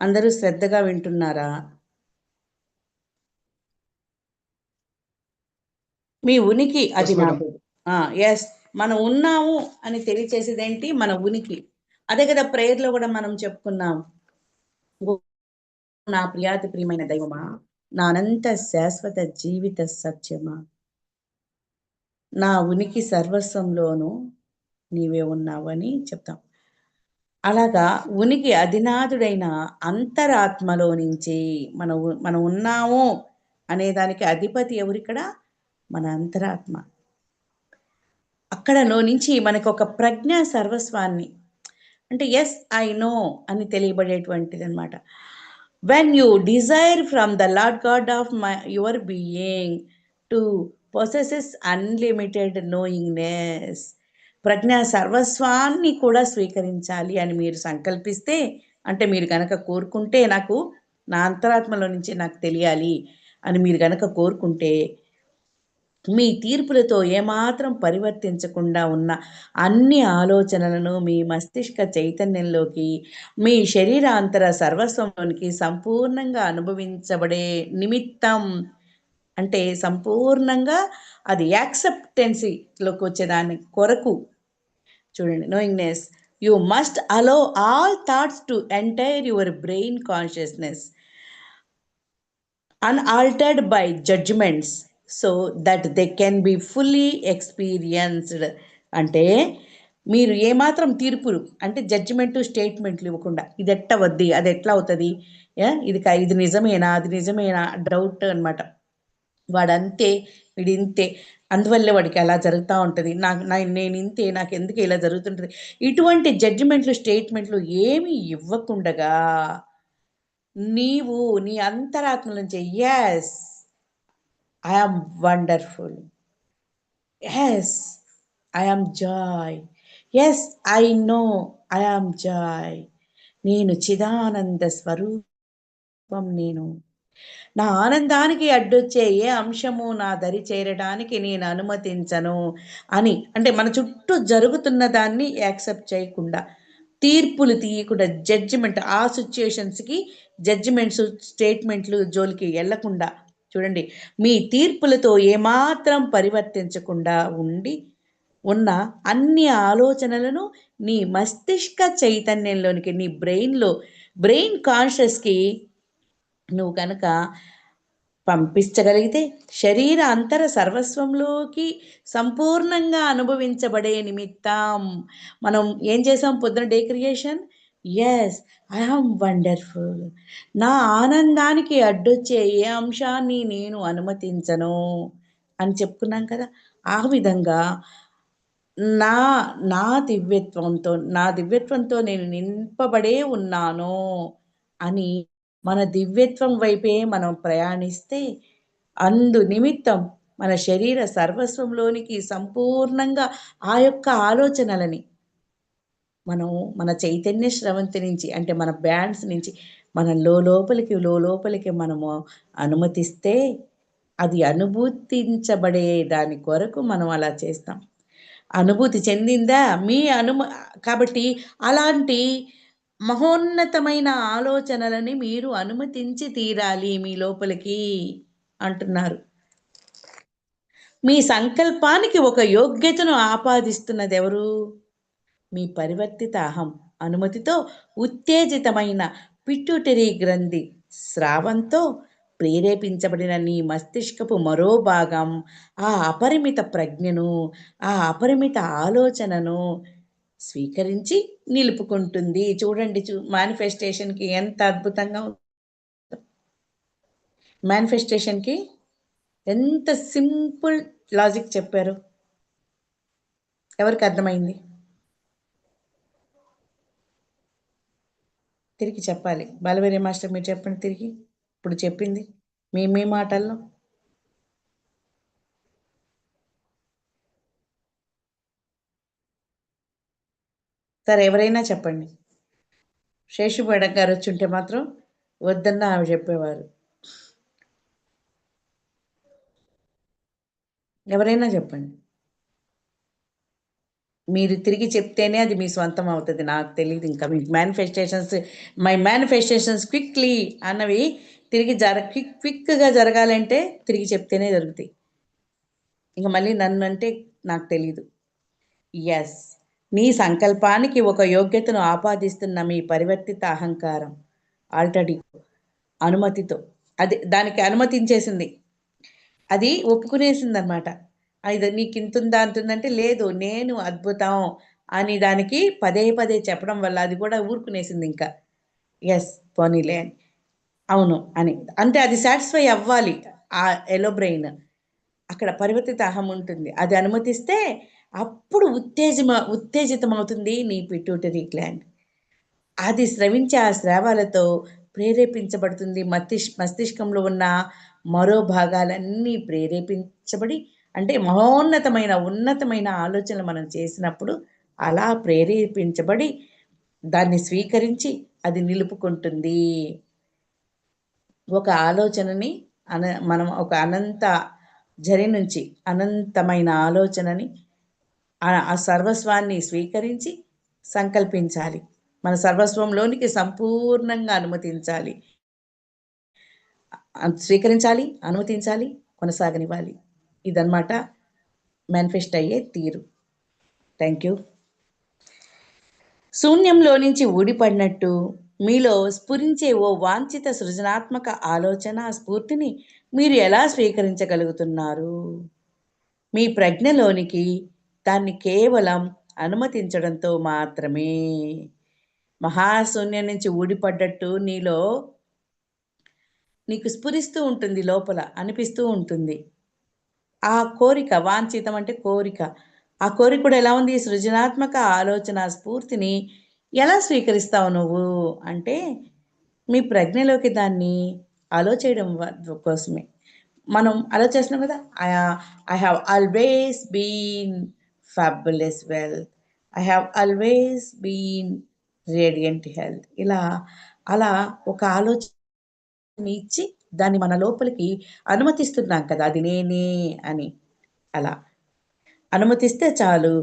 అందరూ శ్రద్ధగా వింటున్నారా? మీ ఉనికి అది. నాకు ఎస్ మనం ఉన్నాము అని తెలియచేసేది ఏంటి మన ఉనికి. అదే కదా ప్రేయర్లో కూడా మనం చెప్పుకున్నాం. నా ప్రియాతి ప్రియమైన దైవమా నా అనంత శాశ్వత జీవిత సత్యమా. నా ఉనికి సర్వస్వంలోనూ నీవే ఉన్నావని చెప్తాం. అలాగా ఉనికి అధినాథుడైన అంతరాత్మలో నుంచి మనం మనం ఉన్నాము అనే దానికి అధిపతి ఎవరిక్కడ? మన అంతరాత్మ. అక్కడలో నుంచి మనకు ఒక ప్రజ్ఞ సర్వస్వాన్ని. అంటే ఎస్ ఐ నో అని తెలియబడేటువంటిది అనమాట when you desire from the lord god of my your being to possesses unlimited knowingness ప్రజ్ఞ సర్వస్వాన్ని కూడా స్వీకరించాలి అని మీరు సంకల్పిస్తే అంటే మీరు గనక కోరుకుంటే నాకు నా అంతరాత్మలో నుంచి నాకు తెలియాలి అని మీరు గనక కోరుకుంటే మీ తీర్పులతో ఏమాత్రం పరివర్తించకుండా ఉన్న అన్ని ఆలోచనలను మీ మస్తిష్క చైతన్యంలోకి మీ శరీరాంతర సర్వస్వంలోనికి సంపూర్ణంగా అనుభవించబడే నిమిత్తం అంటే సంపూర్ణంగా అది యాక్సెప్టెన్సీలోకి వచ్చేదాని కొరకు. చూడండి knowingness you must allow all thoughts to entire your brain consciousness unaltered by judgments so that they can be fully experienced అంటే మీరు ఏమాత్రం తీర్పులు అంటే జడ్జిమెంట్ స్టేట్మెంట్లు ఇవ్వకుండా ఇది ఎట్ట వద్ది? అది ఎట్లా అవుతుంది? ఇది ఇది నిజమేనా? అది నిజమేనా? డౌట్ అన్నమాట. వాడు అంతే ఇంతే అందువల్లే వాడికి అలా జరుగుతూ ఉంటుంది. నాకు నా నేను ఇంతే నాకు ఎందుకు ఇలా జరుగుతుంటుంది? ఇటువంటి జడ్జిమెంట్లు స్టేట్మెంట్లు ఏమీ ఇవ్వకుండగా నీవు నీ అంతరాత్మ నుంచి yes I am wonderful yes I am joy yes I know I am joy నేను చిదానంద స్వరూపం నేను నా ఆనందానికి అడ్డొచ్చే ఏ అంశము నా దరి చేరడానికి నేను అనుమతించను అని. అంటే మన చుట్టూ జరుగుతున్న దాన్ని యాక్సెప్ట్ చేయకుండా తీర్పులు తీయకుండా జడ్జిమెంట్ ఆ సిచ్యుయేషన్స్కి జడ్జిమెంట్స్ స్టేట్మెంట్లు జోలికి వెళ్ళకుండా చూడండి మీ తీర్పులతో ఏమాత్రం పరివర్తించకుండా ఉండి ఉన్న అన్ని ఆలోచనలను నీ మస్తిష్క చైతన్యంలోనికి నీ బ్రెయిన్లో బ్రెయిన్ కాన్షియస్కి నువ్వు కనుక పంపించగలిగితే శరీర అంతర సర్వస్వంలోకి సంపూర్ణంగా అనుభవించబడే నిమిత్తం మనం ఏం చేసాం పొద్దున day creation? Yes I wonderful నా ఆనందానికి అడ్డొచ్చే ఏ అంశాన్ని నేను అనుమతించను అని చెప్పుకున్నాం కదా. ఆ విధంగా నా నా దివ్యత్వంతో నా దివ్యత్వంతో నేను నింపబడే ఉన్నాను అని మన దివ్యత్వం వైపే మనం ప్రయాణిస్తే అందు నిమిత్తం మన శరీర సర్వస్వంలోనికి సంపూర్ణంగా ఆ యొక్క ఆలోచనలని మనం మన చైతన్య స్రవంతి నుంచి అంటే మన బ్యాండ్స్ నుంచి మన లోపలికి లోపలికి మనము అనుమతిస్తే అది అనుభూతించబడే దాని కొరకు మనం అలా చేస్తాం. అనుభూతి చెందిందా? మీ అనుమ కాబట్టి అలాంటి మహోన్నతమైన ఆలోచనలని మీరు అనుమతించి తీరాలి మీ లోపలికి అంటున్నారు. మీ సంకల్పానికి ఒక యోగ్యతను ఆపాదిస్తున్నది ఎవరు? మీ పరివర్తిత అహం అనుమతితో ఉత్తేజితమైన పిట్యూటరీ గ్రంథి స్రావంతో ప్రేరేపించబడిన నీ మస్తిష్కపు మరో భాగం ఆ అపరిమిత ప్రజ్ఞను ఆ అపరిమిత ఆలోచనను స్వీకరించి నిలుపుకుంటుంది. చూడండి చూ మేనిఫెస్టేషన్కి ఎంత అద్భుతంగా మేనిఫెస్టేషన్కి ఎంత సింపుల్ లాజిక్ చెప్పారు. ఎవరికి అర్థమైంది? తిరిగి చెప్పాలి. బాలవేరి మాస్టర్ మీరు చెప్పండి తిరిగి. ఇప్పుడు చెప్పింది మీ మీ మాటల్లో. సరే ఎవరైనా చెప్పండి. శేషు మేడం గారు వచ్చి ఉంటే మాత్రం వద్దన్న ఆమె చెప్పేవారు. ఎవరైనా చెప్పండి. మీరు తిరిగి చెప్తేనే అది మీ సొంతం అవుతుంది. నాకు తెలియదు ఇంకా. మీ మేనిఫెస్టేషన్స్ మై మేనిఫెస్టేషన్స్ క్విక్లీ అన్నవి తిరిగి జర క్విక్ క్విక్గా జరగాలంటే తిరిగి చెప్తేనే జరుగుతాయి. ఇంకా మళ్ళీ నన్ను అంటే నాకు తెలియదు ఎస్ నీ సంకల్పానికి ఒక యోగ్యతను ఆపాదిస్తున్న మీ పరివర్తిత అహంకారం. ఆల్రెడీ అనుమతితో. అది దానికి అనుమతించేసింది. అది ఒప్పుకునేసింది అనమాట అది నీకు ఇంతుందా అంటుందంటే లేదు నేను అద్భుతం అని దానికి పదే పదే చెప్పడం వల్ల అది కూడా ఊరుకునేసింది ఇంకా. ఎస్ పోనీలే అని. అవును అని. అంటే అది సాటిస్ఫై అవ్వాలి. ఆ ఎలో బ్రెయిన్. అక్కడ పరివర్తిత అహం ఉంటుంది. అది అనుమతిస్తే అప్పుడు ఉత్తేజమ ఉత్తేజితమవుతుంది నీ పిట్యూటరీ గ్లాండ్ అది స్రవించే ఆ స్రావాలతో ప్రేరేపించబడుతుంది. మస్తిష్ మస్తిష్కంలో ఉన్న మరో భాగాలన్నీ ప్రేరేపించబడి అంటే మహోన్నతమైన ఉన్నతమైన ఆలోచనలు మనం చేసినప్పుడు అలా ప్రేరేపించబడి దాన్ని స్వీకరించి అది నిలుపుకుంటుంది. ఒక ఆలోచనని అన మనం ఒక అనంత జరి నుంచి అనంతమైన ఆలోచనని ఆ సర్వస్వాన్ని స్వీకరించి సంకల్పించాలి. మన సర్వస్వంలోనికి సంపూర్ణంగా అనుమతించాలి. స్వీకరించాలి అనుమతించాలి కొనసాగనివ్వాలి. ఇదన్నమాట మేనిఫెస్ట్ అయ్యే తీరు. Thank you. శూన్యంలో నుంచి ఊడిపడినట్టు మీలో స్ఫురించే ఓ వాంఛిత సృజనాత్మక ఆలోచన స్ఫూర్తిని మీరు ఎలా స్వీకరించగలుగుతున్నారు? మీ ప్రజ్ఞలోనికి దాన్ని కేవలం అనుమతించడంతో మాత్రమే. మహాశూన్యం నుంచి ఊడిపడ్డట్టు నీలో నీకు స్ఫురిస్తూ ఉంటుంది లోపల అనిపిస్తూ ఉంటుంది. ఆ కోరిక వాంఛితం అంటే కోరిక. ఆ కోరిక కూడా ఎలా ఉంది? సృజనాత్మక ఆలోచన స్ఫూర్తిని ఎలా స్వీకరిస్తావు నువ్వు? అంటే మీ ప్రజ్ఞలోకి దాన్ని అలో చేయడం కోసమే. మనం అలో చేస్తున్నాం కదా? I I have always been fabulous wealth I have always been radiant health ఇలా అలా ఒక ఆలోచన ఇచ్చి దాన్ని మన లోపలికి అనుమతిస్తున్నాం కదా అది నేనే అని. అలా. అనుమతిస్తే చాలు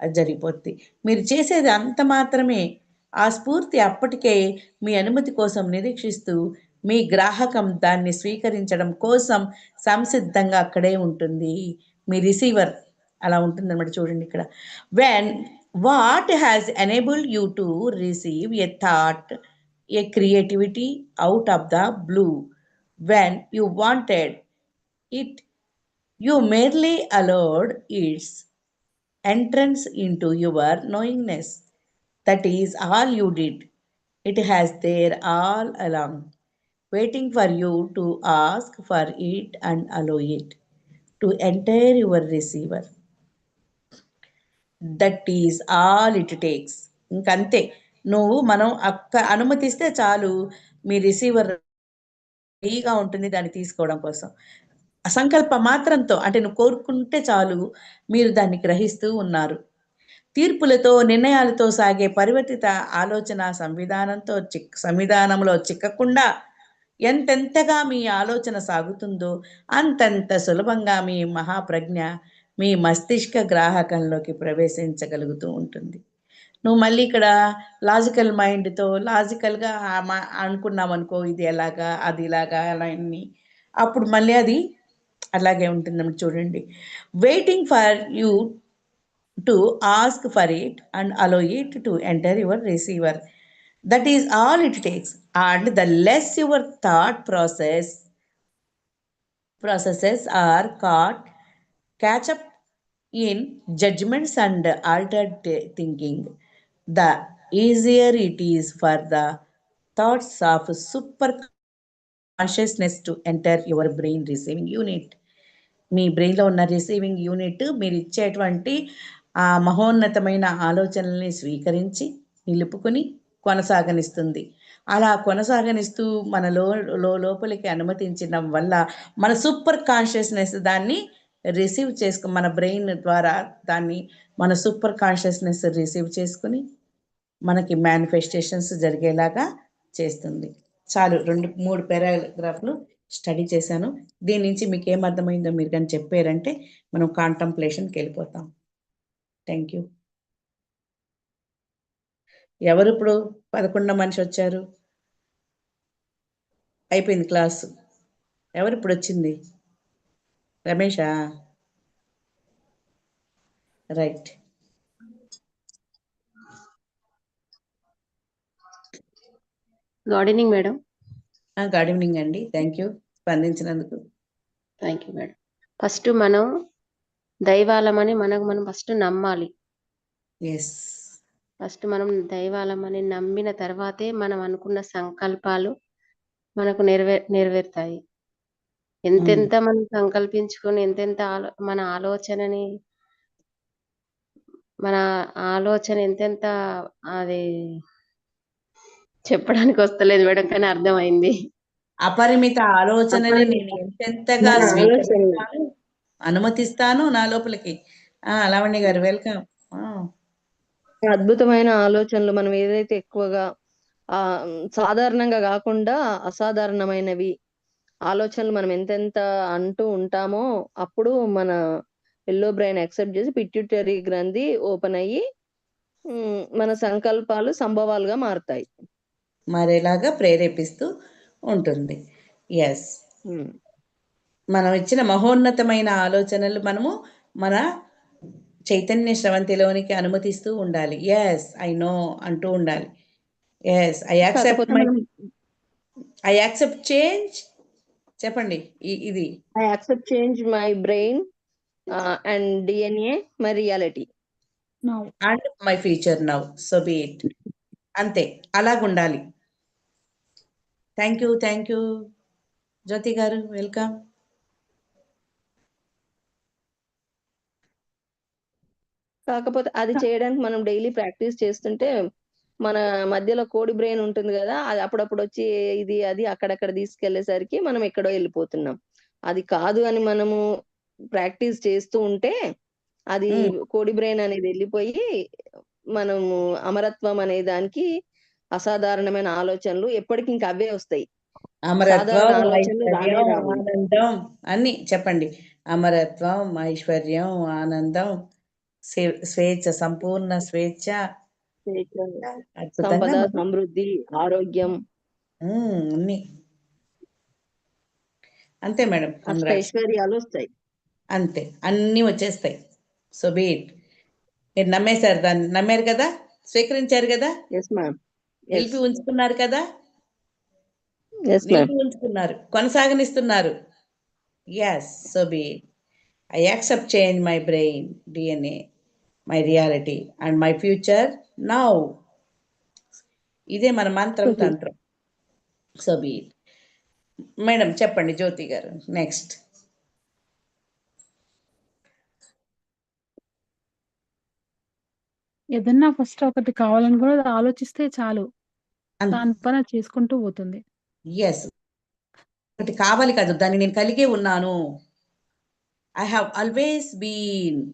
అది జరిగిపోద్ది. మీరు చేసేది అంత మాత్రమే. ఆ స్ఫూర్తి అప్పటికే మీ అనుమతి కోసం నిరీక్షిస్తూ మీ గ్రాహకం దాన్ని స్వీకరించడం కోసం సంసిద్ధంగా అక్కడే ఉంటుంది. మీ రిసీవర్ అలా ఉంటుందన్నమాట చూడండి ఇక్కడ when what has enable you to receive a thought a creativity out of the blue when you wanted it, you merely allowed its entrance into your knowingness. That is all you did. It has there all along, waiting for you to ask for it and allow it to enter your receiver. That is all it takes ఇంకంతే. నువ్వు మనం అక్క అనుమతిస్తే చాలు మీ receiver ఫ్రీగా ఉంటుంది దాన్ని తీసుకోవడం కోసం. అసంకల్ప మాత్రంతో అంటే నువ్వు కోరుకుంటే చాలు మీరు దాన్ని గ్రహిస్తూ ఉన్నారు. తీర్పులతో నిర్ణయాలతో సాగే పరివర్తిత ఆలోచన సంవిధానంతో చిక్ సంవిధానంలో చిక్కకుండా ఎంతెంతగా మీ ఆలోచన సాగుతుందో అంతంత సులభంగా మీ మహాప్రజ్ఞ మీ మస్తిష్క గ్రాహకంలోకి ప్రవేశించగలుగుతూ ఉంటుంది. నువ్వు మళ్ళీ ఇక్కడ లాజికల్ మైండ్తో లాజికల్గా అనుకున్నాం అనుకో ఇది ఎలాగా అది ఇలాగా అలా అన్ని. అప్పుడు మళ్ళీ అది అలాగే ఉంటుందని చూడండి. Waiting for you to ask for it and allow it to enter your receiver that is all it takes and the less your thought process processes are caught catch up in judgments and altered thinking. The easier it is for the thoughts of super consciousness to enter your brain receiving unit మీ బ్రెయిన్లో ఉన్న receiving unit మీరు ఇచ్చేటువంటి ఆ మహోన్నతమైన ఆలోచనల్ని స్వీకరించి నిలుపుకొని కొనసాగనిస్తుంది. అలా కొనసాగనిస్తూ మన లో లోపలికి అనుమతించడం వల్ల మన సూపర్ కాన్షియస్నెస్ దాన్ని రిసీవ్ చేసుకు మన బ్రెయిన్ ద్వారా దాన్ని మన సూపర్ కాన్షియస్నెస్ రిసీవ్ చేసుకుని మనకి మేనిఫెస్టేషన్స్ జరిగేలాగా చేస్తుంది. చాలు రెండు మూడు పారాగ్రాఫ్లు స్టడీ చేశాను. దీని నుంచి మీకు ఏమర్థమైందో మీరు కానీ చెప్పారంటే మనం కాంటంప్లేషన్కి వెళ్ళిపోతాం. థ్యాంక్ యూ ఎవరు ఇప్పుడు పదకొండో మనిషి వచ్చారు? అయిపోయింది క్లాసు ఎవరు ఇప్పుడు వచ్చింది? రమేషా? Right. Good evening madam good evening అండి. థ్యాంక్ యూ స్పందించినందుకు. థ్యాంక్ యూ మేడం ఫస్ట్ మనం దైవాలమని మనకు మనం ఫస్ట్ నమ్మాలి. ఎస్ ఫస్ట్ మనం దైవాలమని నమ్మిన తర్వాతే మనం అనుకున్న సంకల్పాలు మనకు నెరవే నెరవేరుతాయి. ఎంతెంత మనం సంకల్పించుకొని ఎంతెంత ఆలో మన ఆలోచనని మన ఆలోచన ఎంతెంత అది చెప్పడానికి వస్తలేదు మేడం కానీ అర్థమైంది. అపరిమిత ఆలోచనని. నేను ఎంతెంతగా అనుమతిస్తాను నా లోపలికి. ఆ లావణ్య గారు వెల్కమ్. అద్భుతమైన ఆలోచనలు మనం ఏదైతే ఎక్కువగా ఆ సాధారణంగా కాకుండా అసాధారణమైనవి ఆలోచనలు మనం ఎంతెంత అంటూ ఉంటామో అప్పుడు మన ఎల్లో బ్రెయిన్ యాక్సెప్ట్ చేసి పిట్యూటరీ గ్రంథి ఓపెన్ అయ్యి మన సంకల్పాలు సంభవాలుగా మారుతాయి. మరేలాగా ప్రేరేపిస్తూ ఉంటుంది. ఎస్. మనం ఇచ్చిన మహోన్నతమైన ఆలోచనలు మనము మన చైతన్య స్రవంతిలోనికి అనుమతిస్తూ ఉండాలి. ఎస్ ఐ నో అంటూ ఉండాలి. Yes I accept I accept change చెప్పండి. ఇది. I accept change my brain and DNA my reality and my future now so be it అంతే. అలాగుండాలి. Thank you thank you Jyothi గారు వెల్కమ్ కాకపోతే అది చేయడానికి మనం డైలీ ప్రాక్టీస్ చేస్తుంటే మన మధ్యలో కోడి బ్రెయిన్ ఉంటుంది కదా అది అప్పుడప్పుడు వచ్చి ఇది అది అక్కడక్కడ తీసుకెళ్ళేసరికి మనం ఎక్కడో వెళ్ళిపోతున్నాం అది కాదు అని మనము ప్రాక్టీస్ చేస్తూ ఉంటే అది. కోడి బ్రెయిన్ అనేది వెళ్ళిపోయి మనము అమరత్వం అనే దానికి అసాధారణమైన ఆలోచనలు ఎప్పటికి ఇంకా అవే వస్తాయి. ఆనందం అన్ని చెప్పండి అమరత్వం ఐశ్వర్యం ఆనందం స్వే- స్వేచ్ఛ సంపూర్ణ స్వేచ్ఛ సంపద. సమృద్ధి ఆరోగ్యం. అన్ని. అంతే మేడం. ఐశ్వర్యాలు వస్తాయి. అంతే అన్నీ వచ్చేస్తాయి. సో బీట్ మీరు నమ్మేశారు దాన్ని. నమ్మారు కదా? స్వీకరించారు కదా? నిలిపి ఉంచుకున్నారు కదా? నిలిపి ఉంచుకున్నారు. కొనసాగనిస్తున్నారు. Yes so be I accept change my brain DNA my reality and my future now ఇదే మన మంత్రం. తంత్రం. సో బీ మేడం చెప్పండి జ్యోతి గారు. నెక్స్ట్ ఏదన్నా ఫస్ట్ ఒకటి కావాలని కూడా ఆలోచిస్తే చాలు. దాని పని చేసుకుంటూ పోతుంది. ఎస్ ఒకటి కావాలి కాదు. దాన్ని నేను కలిగే ఉన్నాను. ఐ హ్యావ్ ఆల్వేస్ బీన్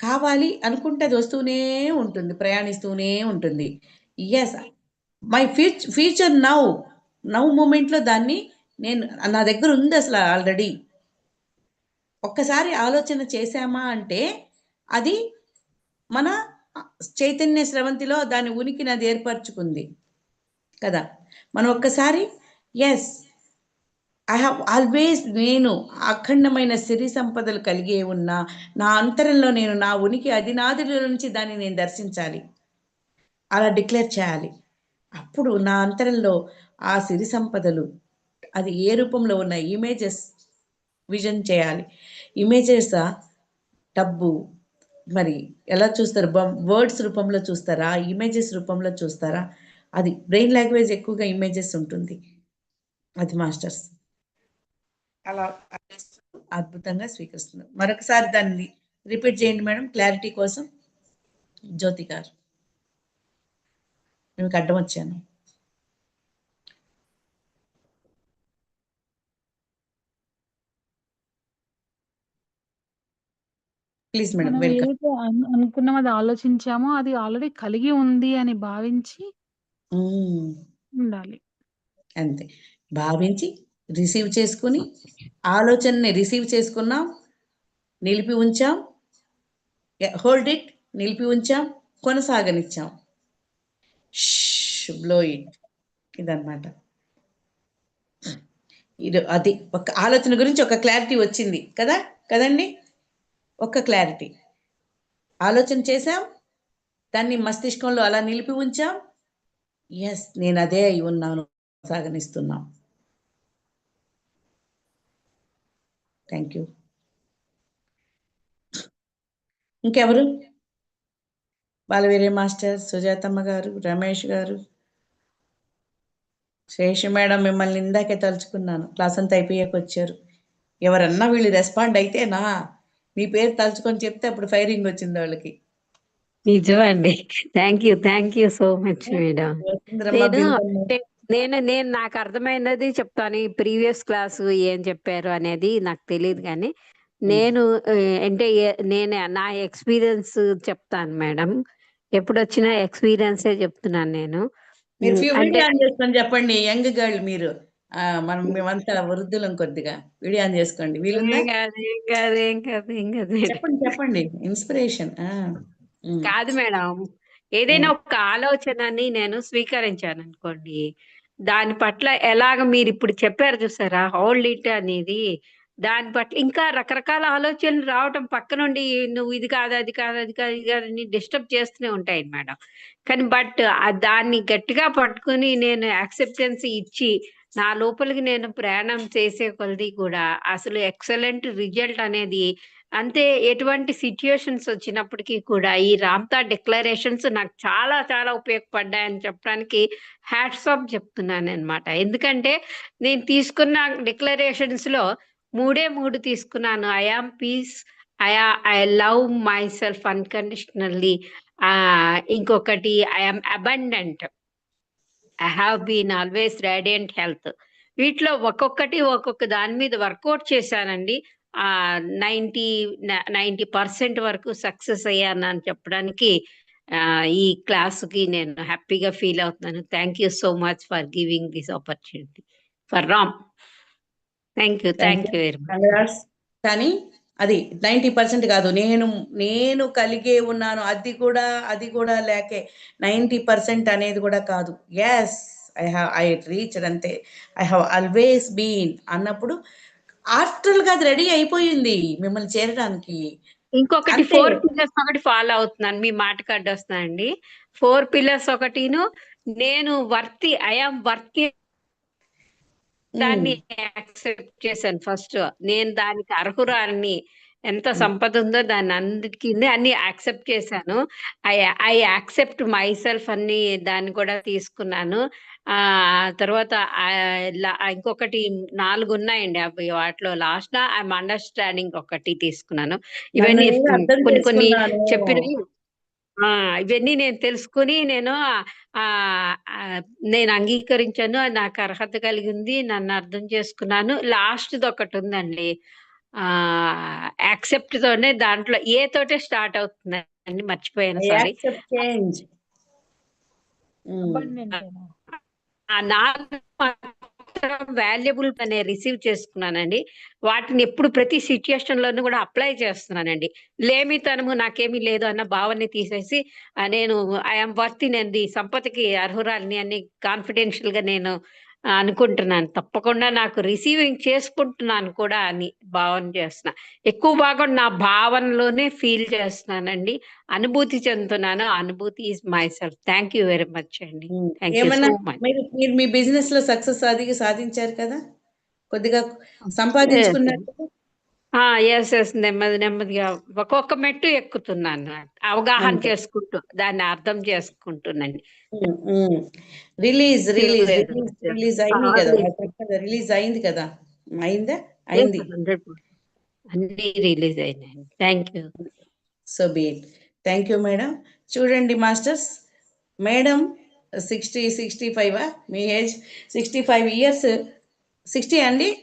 కావాలి అనుకుంటే అది వస్తూనే ఉంటుంది ప్రయాణిస్తూనే ఉంటుంది. Yes my future future now now మూమెంట్లో దాన్ని నేను నా దగ్గర ఉంది అసలు ఆల్రెడీ ఒక్కసారి ఆలోచన చేశామా అంటే అది మన చైతన్య స్రవంతిలో దాని ఉనికిని అది ఏర్పరచుకుంది. కదా? మనం ఒక్కసారి ఎస్ ఐ హ్యావ్ ఆల్వేస్ నేను అఖండమైన సిరి సంపదలు కలిగి ఉన్న నా అంతరంలో నేను నా ఉనికి అధినాదుల నుంచి దాన్ని నేను దర్శించాలి. అలా డిక్లేర్ చేయాలి. అప్పుడు నా అంతరంలో ఆ సిరి సంపదలు అది ఏ రూపంలో ఉన్న ఇమేజెస్ విజన్ చేయాలి. ఇమేజెస్ డబ్బు మరి ఎలా చూస్తారు? వర్డ్స్ రూపంలో చూస్తారా? ఇమేజెస్ రూపంలో చూస్తారా? అది బ్రెయిన్ లాంగ్వేజ్ ఎక్కువగా ఇమేజెస్ ఉంటుంది. అది మాస్టర్స్. అలా అద్భుతంగా స్వీకరిస్తున్నారు. మరొకసారి దాన్ని రిపీట్ చేయండి మేడం. క్లారిటీ కోసం జ్యోతి గారు. మీకు అడ్డం వచ్చాను. ప్లీజ్ మేడం మనం వెల్కమ్. ఏదైతే అను- అనుకున్నామో అది ఆలోచించామో అది ఆల్రెడీ కలిగి ఉంది అని భావించి ఉండాలి. అంతే. భావించి రిసీవ్ చేసుకుని ఆలోచనని రిసీవ్ చేసుకున్నాం నిలిపి ఉంచాం హోల్డ్ ఇట్ నిలిపి ఉంచాం కొనసాగనిచ్చాం. Blow it. ఇదన్నమాట. ఇది అది ఒక ఆలోచన గురించి ఒక క్లారిటీ వచ్చింది. కదా? కదండి? ఒక క్లారిటీ. ఆలోచన చేశాం దాన్ని మస్తిష్కంలో అలా నిలిపి ఉంచాం. ఎస్ నేను అదే అయి ఉన్నాను సాగనిస్తున్నాం థ్యాంక్ యూ ఇంకెవరు? బాలవీర్య మాస్టర్ సుజాతమ్మ గారు రమేష్ గారు. శేష మేడం మిమ్మల్ని ఇందాకే తలుచుకున్నాను. క్లాస్ అంతా అయిపోయాక వచ్చారు. ఎవరన్నా వీళ్ళు రెస్పాండ్ అయితేనా మీ పేరు తలుచుకొని చెప్తే అప్పుడు ఫైరింగ్ వచ్చింది వాళ్ళకి. నిజమండి. Thank you thank you so much madam. నేను నేను నాకు అర్థమైనది చెప్తాను. ఈ ప్రీవియస్ క్లాసు ఏం చెప్పారు అనేది నాకు తెలియదు కానీ నేను అంటే నేను నా ఎక్స్పీరియన్స్ చెప్తాను మేడం. ఎప్పుడు వచ్చినా ఎక్స్పీరియన్సే చెప్తున్నాను నేను. మీరు ఉమ్, ఫ్యూ అంటే వీడియో ఆన్ చేసుకొని చెప్పండి యంగ్ గర్ల్ మీరు. మనం మేమంతా వృద్ధులం కొద్దిగా. వీడియో ఆన్ చేసుకోండి. చెప్పండి ఇన్స్పిరేషన్. కాదు మేడం. ఏదైనా ఒక ఆలోచనని నేను స్వీకరించాను అనుకోండి. దాని పట్ల ఎలాగ మీరు ఇప్పుడు చెప్పారు చూసారా? హోల్డ్ ఇట్ అనేది దాని పట్ల ఇంకా రకరకాల ఆలోచనలు రావటం పక్క నుండి నువ్వు ఇది కాదు అది కాదు అది కాదు ఇది కాదు డిస్టర్బ్ చేస్తూనే ఉంటాయి మేడం. కానీ బట్ దాన్ని గట్టిగా పట్టుకుని నేను యాక్సెప్టెన్స్ ఇచ్చి నా లోపలికి నేను ప్రయాణం చేసే కొలది కూడా అసలు ఎక్సలెంట్ రిజల్ట్ అనేది అంతే ఎటువంటి సిచ్యుయేషన్స్ వచ్చినప్పటికీ కూడా ఈ రామ్తా డిక్లరేషన్స్ నాకు చాలా చాలా ఉపయోగపడ్డాయని చెప్పడానికి హ్యాట్స్ ఆఫ్ చెప్తున్నాను అనమాట ఎందుకంటే నేను తీసుకున్న డిక్లరేషన్స్లో మూడే మూడు తీసుకున్నాను. I am peace I I love myself unconditionally ఇంకొకటి I am abundant I have been always radiant health వీటిలో ఒక్కొక్కటి ఒక్కొక్క దాని మీద వర్కౌట్ చేశానండి. నైంటీ నైంటీ పర్సెంట్ వరకు సక్సెస్ అయ్యాను అని చెప్పడానికి ఆ, ఈ క్లాస్కి నేను హ్యాపీగా ఫీల్ అవుతున్నాను. Thank you so much for giving this opportunity. For Ram. Thank you thank you very much. కానీ అది నైంటీ పర్సెంట్ కాదు నేను నేను కలిగే ఉన్నాను. అది కూడా అది కూడా లేకే. నైంటీ పర్సెంట్ అనేది కూడా కాదు. Yes I have I reach అంతే. ఐ హ్యావ్ ఆల్వేస్ బీన్ అన్నప్పుడు ఆఫ్టర్గా అది రెడీ అయిపోయింది మిమ్మల్ని చేరడానికి. ఇంకొకటి. ఫోర్ పిల్లర్స్ ఒకటి ఫాలో అవుతున్నాను. మీ మాట కార్డు వస్తుందండి ఫోర్ పిల్లర్స్ ఒకటిను నేను వర్తి ఐఆమ్ వర్తి దాన్ని యాక్సెప్ట్ చేశాను ఫస్ట్. నేను దానికి అర్హురాలని ఎంత. సంపద ఉందో దాన్ని అన్నిటికీ అన్ని యాక్సెప్ట్ చేశాను. I I accept my self అన్ని దాన్ని కూడా తీసుకున్నాను. ఆ తర్వాత ఇంకొకటి నాలుగు ఉన్నాయండి అవి వాటిలో లాస్ట్ ఐఎమ్ అండర్స్టాండింగ్ ఒకటి తీసుకున్నాను. ఇవన్నీ కొన్ని కొన్ని. చెప్పినవి. ఆ ఇవన్నీ నేను తెలుసుకుని నేను ఆ నేను అంగీకరించాను. అది నాకు అర్హత కలిగింది. నన్ను అర్థం చేసుకున్నాను. లాస్ట్ ఒకటి ఉందండి. ఆ యాక్సెప్ట్ తోనే దాంట్లో ఏ తోటే స్టార్ట్ అవుతుందండి. మర్చిపోయాను సారీ. ఆ నాలుగు వాల్యుబుల్ అనే రిసీవ్ చేసుకున్నానండి. వాటిని ఎప్పుడు ప్రతి సిచ్యుయేషన్ లోనూ కూడా అప్లై చేస్తున్నానండి. లేమితనము నాకేమీ లేదు అన్న భావాన్ని తీసేసి నేను ఐఎమ్ వర్తి నేను సంపదకి అర్హురాలని అని కాన్ఫిడెన్షియల్గా నేను అనుకుంటున్నాను. తప్పకుండా నాకు రిసీవింగ్ చేసుకుంటున్నాను కూడా అని భావన చేస్తున్నా. ఎక్కువ భాగం నా భావనలోనే ఫీల్ చేస్తున్నానండి. అనుభూతి చెందుతున్నాను. ఆ అనుభూతి is myself thank you very much అండి. మీరు మీరు మీ బిజినెస్లో సక్సెస్ అది సాధించారు కదా? కొద్దిగా సంపాదించుకున్నారు? ఎస్ ఎస్ నెమ్మది నెమ్మదిగా ఒక్కొక్క మెట్టు ఎక్కుతున్నాను. అవగాహన. చేసుకుంటూ దాన్ని అర్థం చేసుకుంటున్నాను. Release release. రిలీజ్ అయింది కదా. రిలీజ్. అయింది కదా? అయిందా? అయింది. అన్ని రిలీజ్ అయినాయి. Thank you. సో బీట్ థ్యాంక్ యూ మేడం. చూడండి masters. Madam sixty sixty five? మీ age? Sixty five years? Sixty అండి?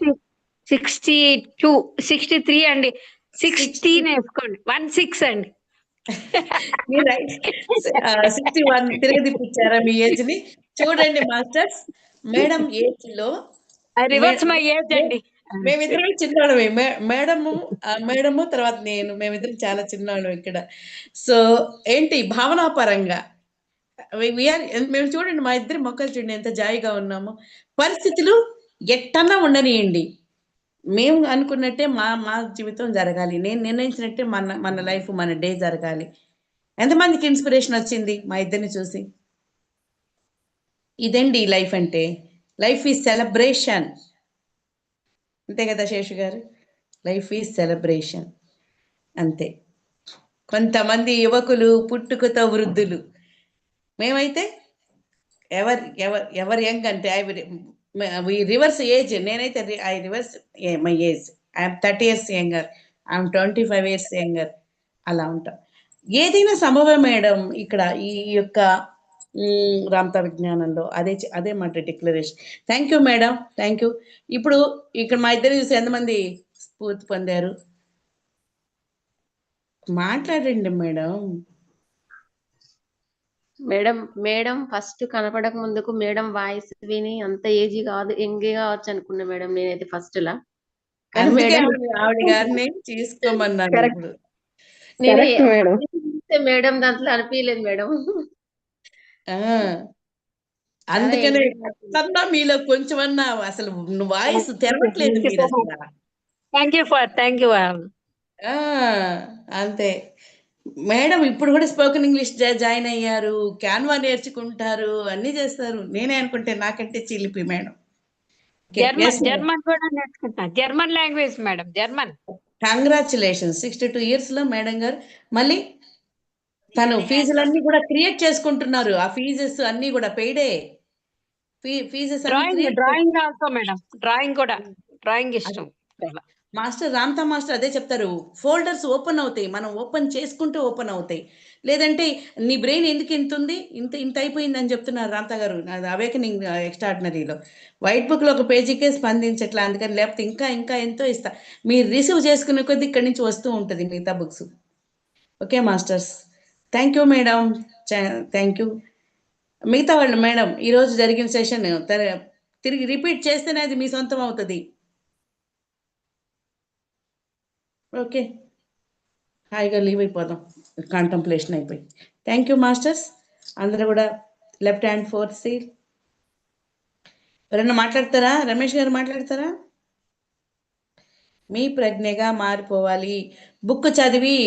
సిక్స్టీ టూ సిక్స్టీ త్రీ అండి. సిక్స్టీన్ వేసుకోండి వన్ సిక్స్ అండి. మీరు సిక్స్టీ వన్ తిరగదిప్పించారా మీ ఏజ్ని చూడండి మాస్టర్స్. మేడం ఏజ్లో రివర్స్ మై ఏజ్ అండి. మేమిద్దరం చిన్నోళ్ళమే. మే మేడము మేడము తర్వాత నేను. మేమిద్దరం చాలా చిన్నోళ్ళం ఇక్కడ. సో ఏంటి భావనాపరంగా? మేము చూడండి మా ఇద్దరి మొక్కలు చూడండి ఎంత జాయిగా ఉన్నామో. పరిస్థితులు ఎట్టన్నా ఉండనియండి. మేము అనుకున్నట్టే మా మా జీవితం జరగాలి. నేను నిర్ణయించినట్టే మన మన లైఫ్ మన డే జరగాలి. ఎంతమందికి ఇన్స్పిరేషన్ వచ్చింది మా ఇద్దరిని చూసి? ఇదండి లైఫ్ అంటే. Life is celebration. అంతే కదా శేషు గారు? Life is celebration. అంతే. కొంతమంది యువకులు పుట్టుకతో వృద్ధులు. మేమైతే ఎవర్ ఎవర్ ఎవర్ యంగ్ అంటే వి రివర్స్ ఏజ్ నేనైతే I reverse my age I'm thirty years younger I'm twenty five years younger అలా ఉంటాం. ఏదైనా సంభవం మేడం ఇక్కడ ఈ యొక్క మ్, రామతా విజ్ఞానంలో అదే అదే మాట declaration thank you madam. Thank you ఇప్పుడు ఇక్కడ మా ఇద్దరు చూసి ఎంతమంది స్ఫూర్తి పొందారు? మాట్లాడండి మేడం. మేడం మేడం ఫస్ట్ కనపడక ముందుకు మేడం వాయిస్ విని అంత ఏజీ కాదు ఎంగే కావచ్చు అనుకున్నా మేడం నేనైతే ఫస్ట్ లా. ఆవిడ గారిని తీసుకోమన్నాను మేడం. చూస్తే మేడం దాంట్లో అనిపించలేదు మేడం. ఆ, అందుకనే మీలో కొంచెమన్నా అసలు voice తెరవట్లేదు thank you for thank you ఆ, అంతే. మేడం ఇప్పుడు కూడా స్పోకెన్ ఇంగ్లీష్ జాయిన్ అయ్యారు క్యాన్వా నేర్చుకుంటారు అన్ని చేస్తారు. నేనే అనుకుంటే నాకంటే చిలిపి మేడం. జర్మన్ జర్మన్ కూడా నేర్చుకుంటున్నా German language madam German. Congratulation sixty two ఇయర్స్లో మేడం గారు. మళ్ళీ తను ఫీజులన్నీ కూడా క్రియేట్ చేసుకుంటున్నారు. ఆ ఫీజెస్ అన్ని కూడా పెయిడే fees drawing drawing also madam. Drawing కూడా. డ్రాయింగ్ ఇష్టం. మాస్టర్ రామ్తా మాస్టర్ అదే చెప్తారు. ఫోల్డర్స్ ఓపెన్ అవుతాయి. మనం ఓపెన్ చేసుకుంటే ఓపెన్ అవుతాయి. లేదంటే నీ బ్రెయిన్ ఎందుకు ఇంత ఉంది? ఇంత ఇంత అయిపోయింది అని చెప్తున్నారు రామ్తా గారు. అవేకనింగ్ ఎక్స్ట్రాడినరీలో వైట్ బుక్లో ఒక పేజీకే స్పందించట్లా. అందుకని లేకపోతే ఇంకా ఇంకా ఎంతో ఇస్తా. మీరు రిసీవ్ చేసుకునే కొద్దీ ఇక్కడి నుంచి వస్తూ ఉంటుంది మిగతా books. Okay masters. Thank you madam thank you మిగతా వాళ్ళు మేడం ఈరోజు జరిగిన సెషన్ తిరిగి రిపీట్ చేస్తేనే అది మీ సొంతం అవుతుంది. ఓకే. హాయిగా లీవ్ అయిపోదాం. కాంటంప్లేషన్ అయిపోయి. థ్యాంక్ యూ మాస్టర్స్ అందరూ కూడా లెఫ్ట్ హ్యాండ్ ఫోర్త్ సీట్ ఎవరైనా మాట్లాడతారా? రమేష్ గారు మాట్లాడతారా? మీ ప్రజ్ఞగా మారిపోవాలి. బుక్ చదివి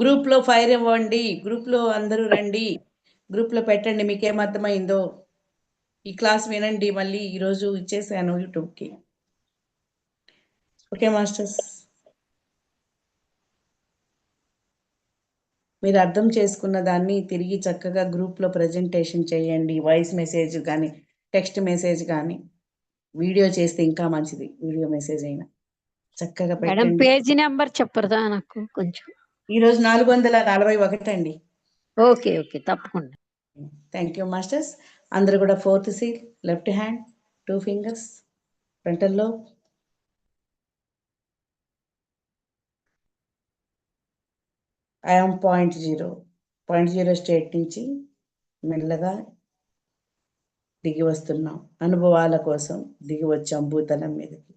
గ్రూప్లో ఫైర్ ఇవ్వండి గ్రూప్లో అందరూ రండి. గ్రూప్లో పెట్టండి. మీకేమర్థమైందో అర్థమైందో? ఈ క్లాస్ వినండి. మళ్ళీ ఈరోజు ఇచ్చేసాను యూట్యూబ్కి. ఓకే మాస్టర్స్ మీరు అర్థం చేసుకున్న దాన్ని తిరిగి చక్కగా గ్రూప్లో ప్రజెంటేషన్ చేయండి. వాయిస్ మెసేజ్ కానీ టెక్స్ట్ మెసేజ్ కానీ వీడియో చేస్తే ఇంకా మంచిది. వీడియో మెసేజ్ అయినా. చక్కగా మేడం పేజీ నెంబర్ చెప్పరుదా నాకు కొంచెం? ఈరోజు నాలుగు వందల నలభై ఒకటి అండి ఓకే ఓకే. తప్పకుండా. థ్యాంక్ యూ మాస్టర్స్ అందరూ కూడా fourth seal left hand two fingers ఫ్రంటల్లో I'm point zero point zero state నుంచి మెల్లగా దిగి వస్తున్నాం. అనుభవాల కోసం దిగి వచ్చాం భూతలం మీదకి.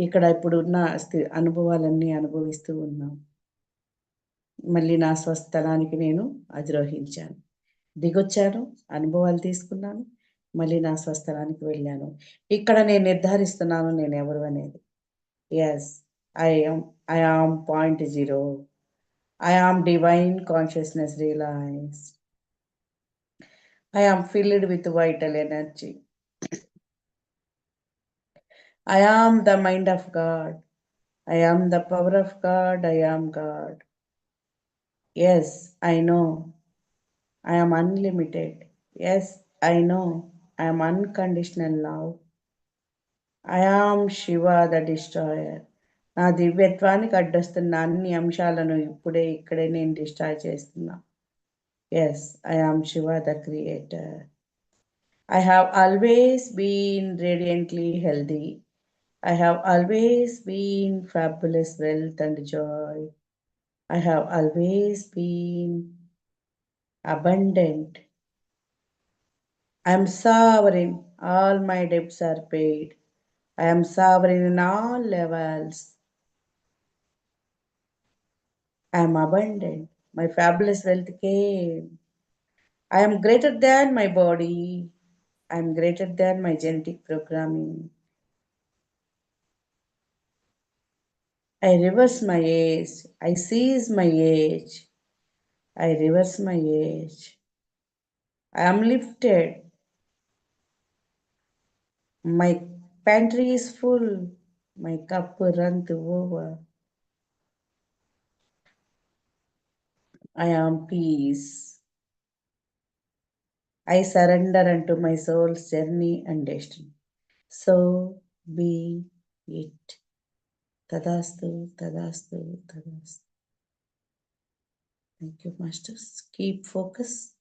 ఇక్కడ ఇప్పుడు ఉన్న స్థి- అనుభవాలన్నీ అనుభవిస్తూ ఉన్నాం. మళ్ళీ నా స్వస్థలానికి నేను అధిరోహించాను దిగొచ్చాను అనుభవాలు తీసుకున్నాను మళ్ళీ నా స్వస్థలానికి వెళ్ళాను. ఇక్కడ నేను నిర్ధారిస్తున్నాను నేను ఎవరు అనేది. Yes I'm I point zero I am divine consciousness realized. I am filled with vital energy. I am the mind of God. I am the power of God. I am God. Yes, I know. I am unlimited. Yes, I know. I am unconditional love. I am Shiva the destroyer. నా దివ్యత్వానికి అడ్డొస్తున్న అన్ని అంశాలను ఇప్పుడే ఇక్కడే నేను destroy చేస్తున్నా yes I am Shiva the creator I have always been radiantly healthy I have always been fabulous wealth and joy I have always been abundant. I am sovereign. All my debts are paid. I am sovereign in all levels. I am abundant. My fabulous wealth came. I am greater than my body. I am greater than my genetic programming. I reverse my age. I seize my age. I reverse my age. I am lifted. My pantry is full. My cup runneth over. I am peace. I surrender unto my soul's journey and destiny. So be it. Tadastu, Tadastu, Tadastu. Thank you, Masters. Keep focus.